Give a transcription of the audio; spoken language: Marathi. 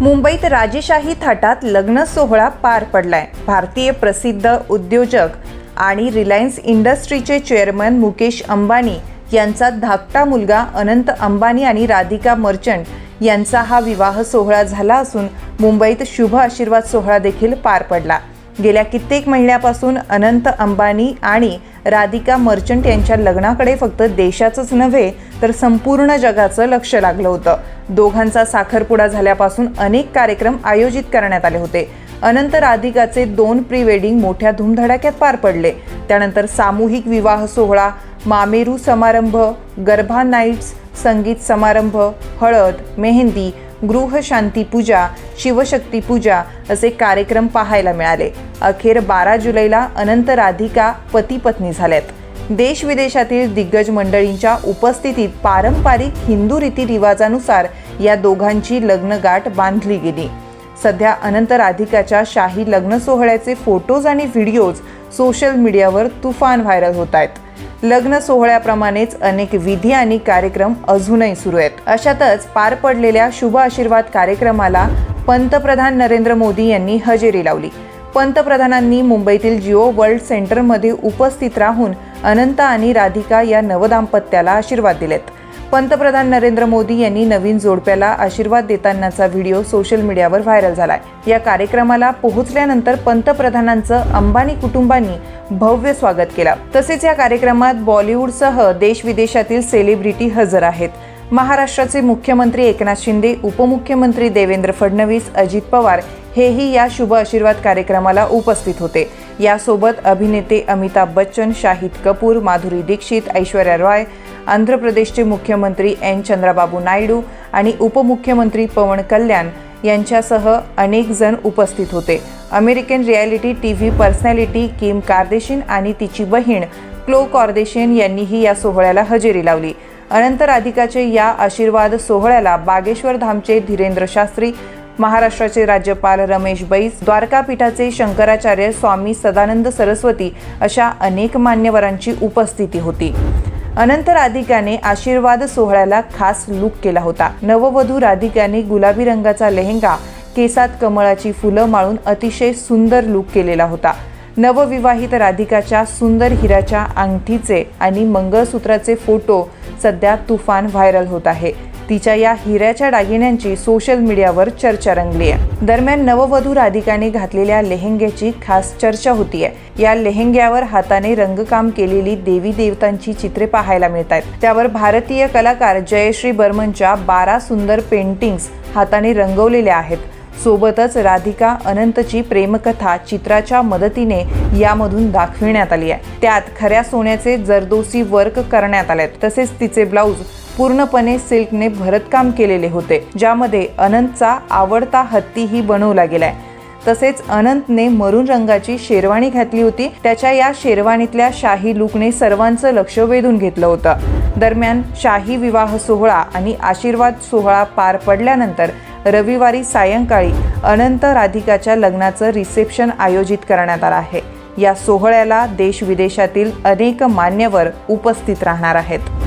मुंबईत राजेशाही थाटात लग्न सोहळा पार पडलाय. भारतीय प्रसिद्ध उद्योजक आणि रिलायन्स इंडस्ट्रीचे चेअरमन मुकेश अंबानी यांचा धाकटा मुलगा अनंत अंबानी आणि राधिका मर्चंट यांचा हा विवाह सोहळा झाला असून मुंबईत शुभ आशीर्वाद सोहळा देखील पार पडला. गेल्या कित्येक महिन्यापासून अनंत अंबानी आणि राधिका मर्चंट यांच्या लग्नाकडे फक्त देशाचंच नव्हे तर संपूर्ण जगाचं लक्ष लागलं होतं. दोघांचा साखरपुडा झाल्यापासून अनेक कार्यक्रम आयोजित करण्यात आले होते. अनंत राधिकाचे दोन प्री वेडिंग मोठ्या धुमधडाक्यात पार पडले. त्यानंतर सामूहिक विवाह सोहळा मामेरू समारंभ गर्भा नाईट्स संगीत समारंभ हळद मेहंदी गृहशांती पूजा शिवशक्ती पूजा असे कार्यक्रम पाहायला मिळाले. अखेर बारा जुलैला अनंत राधिका पती पत्नी झाल्यात. देश विदेशातील दिग्गज मंडळींच्या उपस्थितीत पारंपरिक हिंदू रीतिरिवाजानुसार या दोघांची लग्नगाठ बांधली गेली. सध्या अनंत राधिकाच्या शाही लग्न सोहळ्याचे फोटोज आणि व्हिडिओज सोशल मीडियावर तुफान व्हायरल होत आहेत. लग्न सोहळ्याप्रमाणेच अनेक विधी आणि कार्यक्रम अजूनही सुरू आहेत. अशातच पार पडलेल्या शुभ आशीर्वाद कार्यक्रमाला पंतप्रधान नरेंद्र मोदी यांनी हजेरी लावली. पंतप्रधानांनी मुंबईतील जिओ वर्ल्ड सेंटरमध्ये उपस्थित राहून अनंत आणि राधिका या नवदाम्पत्याला आशीर्वाद दिलेत. पंतप्रधान नरेंद्र मोदी यांनी नवीन जोडप्याला आशीर्वाद देतानाचा व्हिडिओ सोशल मीडियावर व्हायरल झालाय. या कार्यक्रमाला पोहोचल्यानंतर पंतप्रधानांचं अंबानी कुटुंबांनी भव्य स्वागत केलं. तसेच या कार्यक्रमात बॉलिवूडसह देश विदेशातील सेलिब्रिटी हजर आहेत. महाराष्ट्राचे मुख्यमंत्री एकनाथ शिंदे उपमुख्यमंत्री देवेंद्र फडणवीस अजित पवार हेही या शुभ आशीर्वाद कार्यक्रमाला उपस्थित होते. यासोबत अभिनेते अमिताभ बच्चन शाहिद कपूर माधुरी दीक्षित ऐश्वर्या रॉय आंध्र प्रदेशचे मुख्यमंत्री एन. चंद्राबाबू नायडू आणि उपमुख्यमंत्री पवन कल्याण यांच्यासह अनेक जण उपस्थित होते. American reality T V personality Kim Kardashian आणि तिची बहीण क्लो कॉर्देशियन यांनीही या सोहळ्याला हजेरी लावली. अनंत राधिकाचे या आशीर्वाद सोहळ्याला बागेश्वर धामचे धीरेंद्र शास्त्री महाराष्ट्राचे राज्यपाल रमेश बैस द्वारकापीठाचे शंकराचार्य स्वामी सदानंद सरस्वती अशा अनेक मान्यवरांची उपस्थिती होती. अनंत राधिकाने आशीर्वाद सोहळ्याला खास लुक केला होता. नववधू राधिकाने गुलाबी रंगाचा लेहंगा केसात कमळाची फुलं माळून अतिशय सुंदर लुक केलेला होता. नवविवाहित राधिकाच्या सुंदर हिराच्या अंगठीचे आणि मंगळसूत्राचे फोटो सध्या तुफान व्हायरल होत आहे. तिच्या या हिऱ्याच्या दागिन्यांची सोशल मीडियावर चर्चा रंगली आहे. दरम्यान नववधू राधिकाने घातलेल्या लेहंग्याची खास चर्चा होती आहे या लेहंग्यावर हाताने रंगकाम केलेली देवी देवतांची चित्रे पाहायला मिळत आहेत त्यावर भारतीय कलाकार जयश्री बर्मनच्या बारा सुंदर पेंटिंग्स हाताने रंगवलेल्या आहेत. सोबतच राधिका अनंतची प्रेमकथा चित्राच्या मदतीने यामधून दाखविण्यात आली आहे. त्यात खऱ्या सोन्याचे जरदोसी वर्क करण्यात आले तसेच तिचे ब्लाऊज पूर्णपणे सिल्कने भरतकाम केलेले होते ज्यामध्ये अनंतचा आवडता हत्तीही बनवला गेलाय तसेच अनंतने मरून रंगाची शेरवाणी घातली होती. त्याच्या या शेरवाणीतल्या शाही लुकने सर्वांचं लक्ष वेधून घेतलं होतं. दरम्यान शाही विवाह सोहळा आणि आशीर्वाद सोहळा पार पडल्यानंतर रविवारी सायंकाळी अनंत राधिकाच्या लग्नाचं रिसेप्शन आयोजित करण्यात आलं आहे. या सोहळ्याला देश विदेशातील अनेक मान्यवर उपस्थित राहणार आहेत.